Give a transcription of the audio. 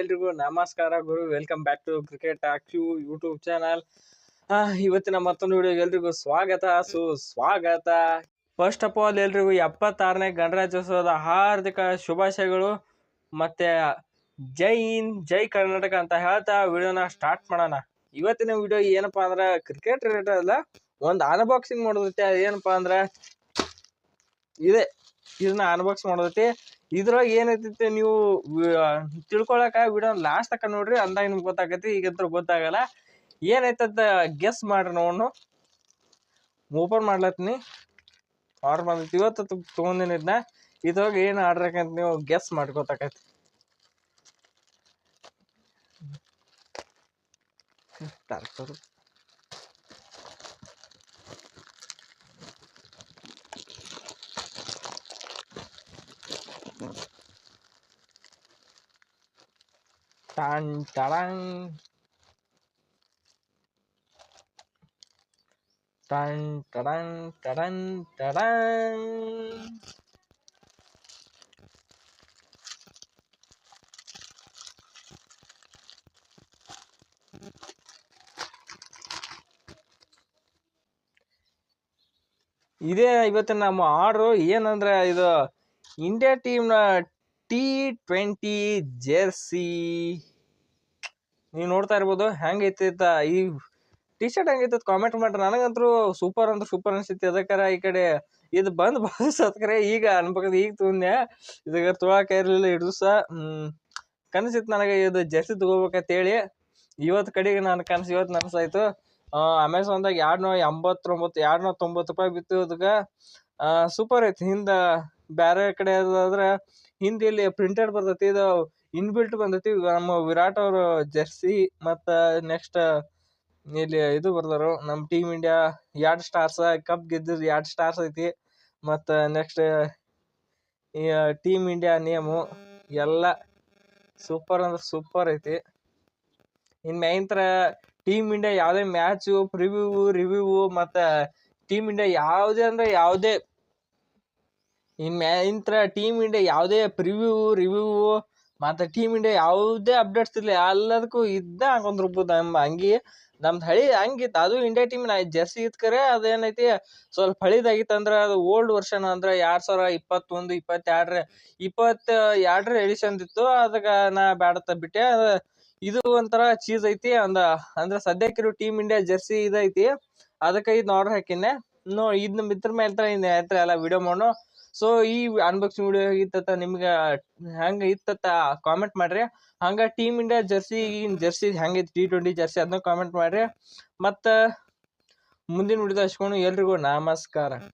ಎಲ್ರಿಗೂ ನಮಸ್ಕಾರ ಗುರು. ವೆಲ್ಕಮ್ ಬ್ಯಾಕ್ ಟು ಕ್ರಿಕೆಟ್ ಆಕ್ಯೂ ಯೂಟ್ಯೂಬ್ ಚಾನಲ್ ಇವತ್ತಿನ ಮತ್ತೊಂದು ವಿಡಿಯೋಗೆ ಎಲ್ರಿಗೂ ಸ್ವಾಗತ. ಸುಸ್ವಾಗತ ಫಸ್ಟ್ ಆಫ್ ಆಲ್ ಎಲ್ರಿಗೂ ಎಪ್ಪತ್ತಾರನೇ ಗಣರಾಜ್ಯೋತ್ಸವದ ಹಾರ್ದಿಕ ಶುಭಾಶಯಗಳು. ಮತ್ತೆ ಜೈ ಇನ್ ಜೈ ಕರ್ನಾಟಕ ಅಂತ ಹೇಳ್ತಾ ವಿಡಿಯೋನ ಸ್ಟಾರ್ಟ್ ಮಾಡೋಣ. ಇವತ್ತಿನ ವಿಡಿಯೋ ಏನಪ್ಪಾ ಅಂದ್ರೆ ಕ್ರಿಕೆಟ್ ರಿಲೇಟೆಡ್ ಅಲ್ಲ. ಒಂದು ಅನ್ಬಾಕ್ಸಿಂಗ್ ಮಾಡೋದೈತೆ ಅದೇನಪ್ಪಾ ಅಂದ್ರೆ ಇದೆ. ಇದನ್ನ ಅನ್ಬಾಕ್ಸ್ ಮಾಡೋದೈತಿ ಇದ್ರೊಳಗೆ ಏನೈತಿ ನೀವು ತಿಳ್ಕೊಳಕ ವಿಡಿಯೋ ಲಾಸ್ಟ್ ತಕ ನೋಡ್ರಿ, ಅಂದಾಗ ನಿಮ್ಗೆ ಗೊತ್ತಾಗೈತಿ ಈಗಂತೂ ಗೊತ್ತಾಗಲ್ಲ. ಏನೈತಂತ ಗೆಸ್ ಮಾಡ್ರಿ ನೋಡು ಓಪನ್ ಮಾಡ್ಲತ್ತೀನಿ ಆರ್ಡರ್ ಬಂದೈತಿ ಇವತ್ತು ತೊಗೊಂಡಿನಿ ಇದನ್ನ ಇದ್ರಾಗ ಏನು ಅಂತ ನೀವು ಗೆಸ್ ಮಾಡ್ಕೊತಾಕೈತಿ ತರ್ಸೋದು Tan tarang. Tan tarang tarang tarang. ಇದೇ ಇವತ್ತಿನ ನಮ್ಮ ಆರ್ಡ್ರು ಏನಂದ್ರೆ ಇದು ಇಂಡಿಯಾ ಟೀಮ್ನ ಟಿ ಟ್ವೆಂಟಿ ಜೆರ್ಸಿ ನೀವು ನೋಡ್ತಾ ಇರ್ಬೋದು, ಹೆಂಗೈತಿ ಈ ಟಿ ಶರ್ಟ್ ಹೆಂಗೈತೆ ಕಾಮೆಂಟ್ ಮಾಡ್ರಿ. ನನಗಂತೂ ಸೂಪರ್ ಅಂದ್ರೆ ಸೂಪರ್ ಅನಿಸ್ತೈತಿ ಅದಕ್ಕಾರ ಈ ಕಡೆ ಇದು ಬಂದ್ ಸತ್ಕರೆ ಈಗ ಅನ್ಬೇಕು ಈಗ ತುಂಬ ಇದಾಗ ತೊಳಕ ಇರಲಿಲ್ಲ ಇಷ್ಟು ಸಹ ಕನಸಿತ್ತು ನನಗೆ ಇದು ಜರ್ಸಿ ತಗೋಬೇಕಂತ ಹೇಳಿ ಇವತ್ತು ಕಡೆಗೆ ನಾನು ಕನಸು, ಇವತ್ತು ನನಸಾಯ್ತು. ಅಮೆಝಾನ್ದಾಗ ಎರಡು ನೂರ ಎಂಬತ್ತೊಂಬತ್ತು ಎರಡು ನೂರ ತೊಂಬತ್ತು ರೂಪಾಯಿ ಬಿತ್ತು ಅದಕ್ಕೆ ಸೂಪರ್ ಐತಿ ಹಿಂದೆ ಬೇರೆ ಕಡೆ ಆದ್ರೆ ಹಿಂದೆ ಇಲ್ಲಿ ಪ್ರಿಂಟೆಡ್ ಬರ್ತೈತಿ, ಇದು ಇನ್ಬಿಲ್ಟ್ ಬಂದೈತಿ. ನಮ್ಮ ವಿರಾಟ್ ಅವರು ಜೆರ್ಸಿ ಮತ್ತು ನೆಕ್ಸ್ಟ್ ಇಲ್ಲಿ ಇದು ಬರ್ದಾರು ನಮ್ಮ ಟೀಮ್ ಇಂಡಿಯಾ ಎರಡು ಸ್ಟಾರ್ಸ್ ಕಪ್ ಗೆದ್ದಿದ್ದು ಎರಡು ಸ್ಟಾರ್ಸ್ ಐತಿ. ಮತ್ತು ನೆಕ್ಸ್ಟ್ ಟೀಮ್ ಇಂಡಿಯಾ ನೇಮು ಎಲ್ಲ ಸೂಪರ್ ಅಂದ್ರೆ ಸೂಪರ್ ಐತಿ. ಇನ್ನು ಮ್ಯಾಗಿಂತ್ರ ಟೀಮ್ ಇಂಡಿಯಾ ಯಾವುದೇ ಮ್ಯಾಚು ಪ್ರಿವ್ಯೂ ರಿವ್ಯೂ ಮತ್ತು ಟೀಮ್ ಇಂಡಿಯಾ ಯಾವುದೇ ಅಂದ್ರೆ ಯಾವುದೇ ಇನ್ನು ಇಂಥ ಟೀಮ್ ಇಂಡಿಯಾ ಯಾವುದೇ ಪ್ರಿವ್ಯೂ ರಿವ್ಯೂವು ಮತ್ತು ಟೀಮ್ ಇಂಡಿಯಾ ಯಾವುದೇ ಅಪ್ಡೇಟ್ಸ್ ಇರಲಿ, ಎಲ್ಲದಕ್ಕೂ ಇದ್ದ ಹಾಕೊಂಡ್ರಬೋದು ನಮ್ಮ ಅಂಗಿ ನಮ್ದು ಹಳಿ ಹಂಗಿತ್ತು. ಅದು ಇಂಡಿಯಾ ನ ಜರ್ಸಿ ಇತ್ತು ಕರೆ ಅದೇನೈತಿ, ಸ್ವಲ್ಪ ಹಳಿದಾಗಿತ್ತು ಅಂದ್ರೆ ಅದು ಓಲ್ಡ್ ವರ್ಷನ್ ಅಂದ್ರೆ ಎರಡು ಸಾವಿರ ಇಪ್ಪತ್ತೊಂದು, ಇಪ್ಪತ್ತೆರಡರ ಇಪ್ಪತ್ತ ಎರಡರ ಎಡಿಷನ್ ಇತ್ತು. ಅದಕ್ಕೆ ನಾ ಬ್ಯಾಡತ್ತ ಬಿಟ್ಟೆ ಇದು ಒಂಥರ ಚೀಸ್ ಐತಿ. ಅಂದ, ಅಂದ್ರೆ ಸದ್ಯಕ್ಕಿರೋ ಟೀಮ್ ಇಂಡಿಯಾ ಜರ್ಸಿ ಇದೈತಿ. ಅದಕ್ಕೆ ಇದನ್ನ ಆರ್ಡರ್ ಹಾಕಿನೆ ನೋ ಇದನ್ನ ಮಿತ್ರ ಮೇಲೆ ಇನ್ನು ಹತ್ರ ಎಲ್ಲ ವಿಡಿಯೋ ಮಾಡೋ ಸೊ ಈ ಅನ್ಬಾಕ್ಸಿಂಗ್ ವಿಡಿಯೋ ಹೇಗಿತ್ತ ನಿಮ್ಗೆ ಹೆಂಗೆ ಇತ್ತ ಕಾಮೆಂಟ್ ಮಾಡ್ರಿ. ಹಂಗೆ ಟೀಮ್ ಇಂಡಿಯಾ ಜರ್ಸಿ ಈಗಿನ ಜರ್ಸಿ ಹೆಂಗೈತಿ ಟಿ ಟ್ವೆಂಟಿ ಜರ್ಸಿ ಅದನ್ನ ಕಾಮೆಂಟ್ ಮಾಡ್ರಿ. ಮತ್ತು ಮುಂದಿನ ವಿಡಿಯೋದ ಹಚ್ಕೊಂಡು ಎಲ್ರಿಗೂ ನಮಸ್ಕಾರ.